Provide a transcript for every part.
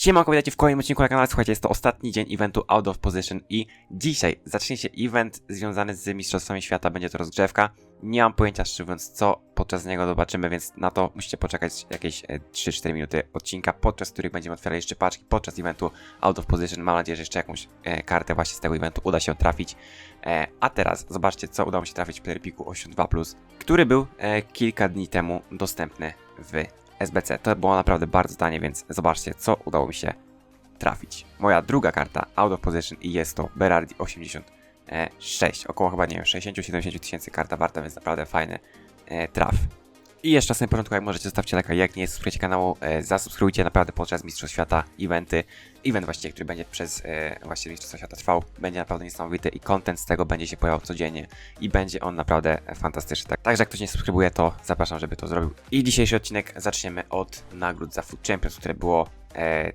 Siemanko, witajcie w kolejnym odcinku na kanale. Słuchajcie, jest to ostatni dzień eventu Out of Position i dzisiaj zacznie się event związany z Mistrzostwami Świata. Będzie to rozgrzewka. Nie mam pojęcia, szczerze mówiąc, co podczas niego zobaczymy, więc na to musicie poczekać jakieś e, 3-4 minuty odcinka, podczas których będziemy otwierali jeszcze paczki podczas eventu Out of Position. Mam nadzieję, że jeszcze jakąś e, kartę właśnie z tego eventu uda się trafić. E, a teraz zobaczcie, co udało mi się trafić w Player Picku 82+, który był e, kilka dni temu dostępny w SBC. To było naprawdę bardzo tanie, więc zobaczcie, co udało mi się trafić. Moja druga karta out of position i jest to Berardi 86. Około chyba, nie wiem, 60-70 tysięcy karta warta, więc naprawdę fajny e, traf. I jeszcze na samym początku, jak możecie, zostawcie lajka, jak nie subskrybujcie kanału, e, zasubskrybujcie naprawdę podczas Mistrzostw Świata eventy. Event właściwie, który będzie przez e, właściwie Mistrzostwa Świata trwał, będzie naprawdę niesamowity i content z tego będzie się pojawiał codziennie i będzie on naprawdę fantastyczny. Tak, także jak ktoś nie subskrybuje, to zapraszam, żeby to zrobił. I dzisiejszy odcinek zaczniemy od nagród za Food Champions, które było e,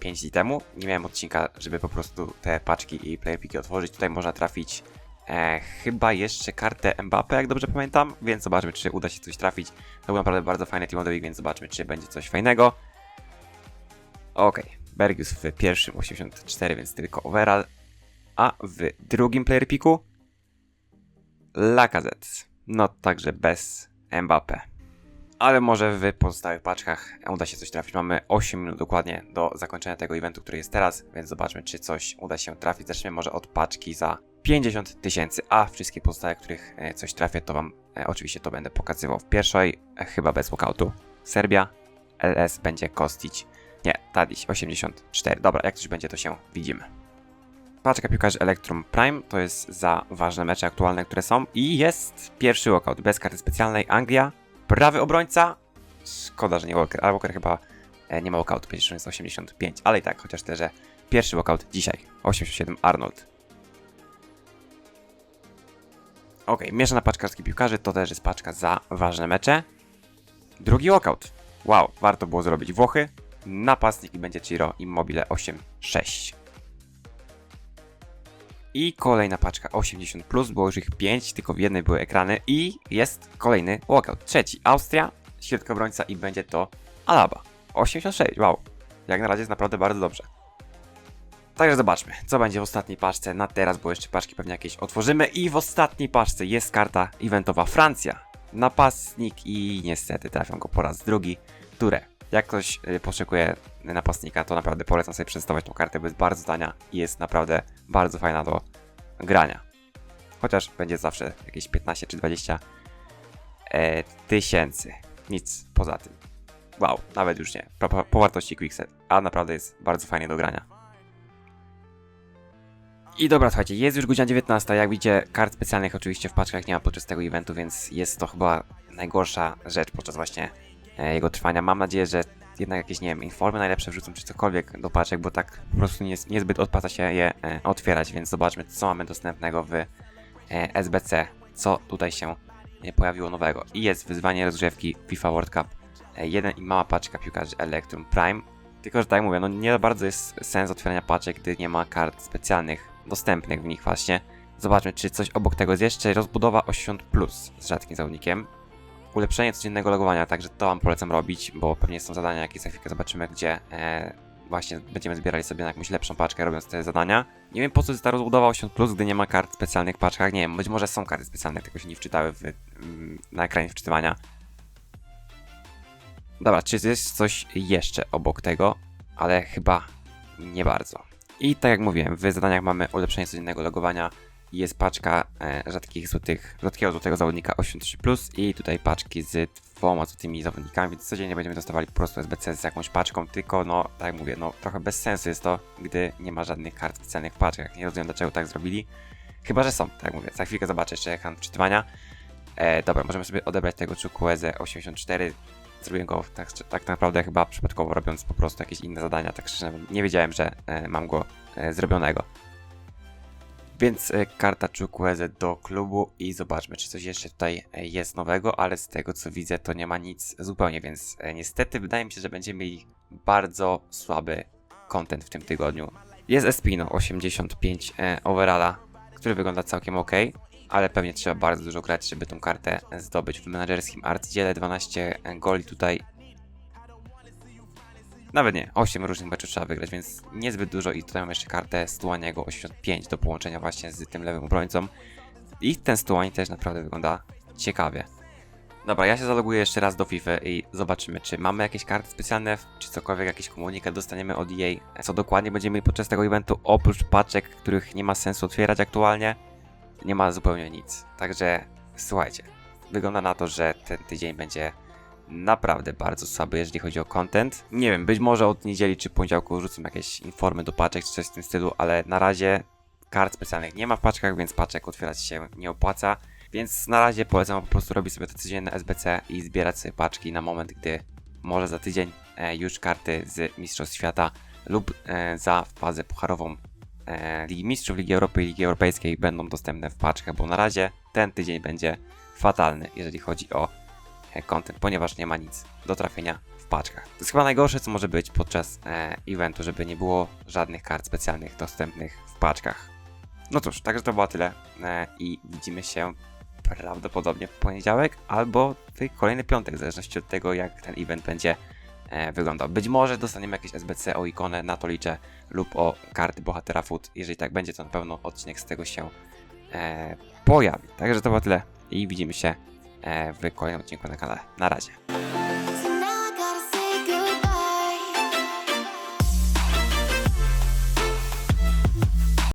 5 dni temu. Nie miałem odcinka, żeby po prostu te paczki i player otworzyć. Tutaj można trafić e, chyba jeszcze kartę Mbappe, jak dobrze pamiętam, więc zobaczmy, czy uda się coś trafić. To był naprawdę bardzo fajny Team of więc zobaczmy, czy będzie coś fajnego. Okej, Bergius w pierwszym 84, więc tylko overall. A w drugim player piku Lacazette. No także bez Mbappe. Ale może w pozostałych paczkach uda się coś trafić. Mamy 8 minut dokładnie do zakończenia tego eventu, który jest teraz, więc zobaczmy, czy coś uda się trafić. Zaczniemy może od paczki za 50 tysięcy, a wszystkie pozostałe, których e, coś trafię, to Wam e, oczywiście to będę pokazywał w pierwszej, e, chyba bez walkoutu. Serbia, LS będzie Kostić. Nie, Tadić 84. Dobra, jak coś będzie, to się widzimy. Paczka piłkarzy Electrum Prime to jest za ważne mecze aktualne, które są. I jest pierwszy walkout bez karty specjalnej. Anglia, prawy obrońca. Szkoda, że nie Walker, ale Walker chyba nie ma walkoutu, przecież jest 85. Ale i tak, chociaż tyle, że pierwszy walkout dzisiaj. 87 Arnold. Ok, mieszana paczka kartki piłkarzy to też jest paczka za ważne mecze. Drugi walkout. Wow, warto było zrobić Włochy. Napastnik i będzie Ciro Immobile 8-6. I kolejna paczka 80, plus, było już ich 5, tylko w jednej były ekrany. I jest kolejny walkout. Trzeci Austria, środka obrońca i będzie to Alaba 86. Wow, jak na razie jest naprawdę bardzo dobrze. Także zobaczmy, co będzie w ostatniej paczce na teraz, bo jeszcze paczki pewnie jakieś otworzymy. I w ostatniej paczce jest karta eventowa Francja. Napastnik i niestety trafią go po raz drugi. Ture. Jak ktoś y, poszukuje napastnika, to naprawdę polecam sobie przetestować tą kartę, bo jest bardzo tania i jest naprawdę bardzo fajna do grania. Chociaż będzie zawsze jakieś 15 czy 20 e, tysięcy. Nic poza tym. Wow, nawet już nie. Po, po, wartości Quickset. A naprawdę jest bardzo fajnie do grania. I dobra, słuchajcie, jest już godzina 19. Jak widzicie, kart specjalnych oczywiście w paczkach nie ma podczas tego eventu, więc jest to chyba najgorsza rzecz podczas właśnie e, jego trwania. Mam nadzieję, że jednak jakieś, nie wiem, informy najlepsze wrzucą, czy cokolwiek do paczek, bo tak po prostu nie, niezbyt opłaca się je e, otwierać, więc zobaczmy, co mamy dostępnego w e, SBC, co tutaj się e, pojawiło nowego. I jest wyzwanie rozgrzewki FIFA World Cup 1 i mała paczka piłkarzy Electrum Prime. Tylko, że tak jak mówię, no nie bardzo jest sens otwierania paczek, gdy nie ma kart specjalnych dostępnych w nich właśnie. Zobaczmy, czy coś obok tego jest jeszcze. Rozbudowa 80 plus z rzadkim zawodnikiem. Ulepszenie codziennego logowania, także to Wam polecam robić, bo pewnie są zadania, jakie za chwilkę zobaczymy, gdzie e, właśnie będziemy zbierali sobie na jakąś lepszą paczkę, robiąc te zadania. Nie wiem po co jest ta rozbudowa 80 plus, gdy nie ma kart specjalnych w paczkach. Nie wiem, być może są karty specjalne, tylko się nie wczytały w, mm, na ekranie wczytywania. Dobra, czy jest coś jeszcze obok tego? Ale chyba nie bardzo. I tak jak mówiłem, w zadaniach mamy ulepszenie codziennego logowania. Jest paczka e, rzadkich złotych, rzadkiego złotego zawodnika 83+, i tutaj paczki z dwoma złotymi zawodnikami, więc codziennie będziemy dostawali po prostu SBC z jakąś paczką, tylko no, tak jak mówię, no trochę bez sensu jest to, gdy nie ma żadnych kart specjalnych w paczkach. Nie rozumiem dlaczego tak zrobili. Chyba, że są, tak jak mówię. Za chwilkę zobaczę jeszcze ekran wczytywania. E, dobra, możemy sobie odebrać tego Chukwueze 84. Zrobiłem go tak, tak naprawdę chyba przypadkowo robiąc po prostu jakieś inne zadania, tak szczerze nie wiedziałem, że e, mam go e, zrobionego. Więc e, karta Chukwueze do klubu i zobaczmy, czy coś jeszcze tutaj jest nowego, ale z tego co widzę, to nie ma nic zupełnie, więc niestety wydaje mi się, że będziemy mieli bardzo słaby content w tym tygodniu. Jest Espino 85 e, overalla, który wygląda całkiem ok, ale pewnie trzeba bardzo dużo grać, żeby tą kartę zdobyć w menedżerskim arcydziele. 12 goli tutaj nawet nie, 8 różnych meczów trzeba wygrać, więc niezbyt dużo i tutaj mam jeszcze kartę Stuaniego 85 do połączenia właśnie z tym lewym obrońcą. I ten Stuani też naprawdę wygląda ciekawie. Dobra, ja się zaloguję jeszcze raz do FIFA i zobaczymy, czy mamy jakieś karty specjalne, czy cokolwiek, jakiś komunikat dostaniemy od jej, co dokładnie będziemy mieli podczas tego eventu, oprócz paczek, których nie ma sensu otwierać aktualnie, nie ma zupełnie nic. Także słuchajcie, wygląda na to, że ten tydzień będzie naprawdę bardzo słaby, jeżeli chodzi o content. Nie wiem, być może od niedzieli czy poniedziałku rzucą jakieś informy do paczek czy coś w tym stylu, ale na razie kart specjalnych nie ma w paczkach, więc paczek otwierać się nie opłaca. Więc na razie polecam po prostu robić sobie te codzienne SBC i zbierać sobie paczki na moment, gdy może za tydzień e, już karty z Mistrzostw Świata lub e, za fazę pucharową Ligi Mistrzów, Ligi Europy i Ligi Europejskiej będą dostępne w paczkach, bo na razie ten tydzień będzie fatalny, jeżeli chodzi o e, content, ponieważ nie ma nic do trafienia w paczkach. To jest chyba najgorsze, co może być podczas e, eventu, żeby nie było żadnych kart specjalnych dostępnych w paczkach. No cóż, także to było tyle e, i widzimy się prawdopodobnie w poniedziałek albo w kolejny piątek, w zależności od tego, jak ten event będzie e, wyglądał. Być może dostaniemy jakieś SBC o ikonę, na to liczę, lub o karty bohatera food. Jeżeli tak będzie, to na pewno odcinek z tego się e, pojawi. Także to było tyle i widzimy się e, w kolejnym odcinku na kanale. Na razie.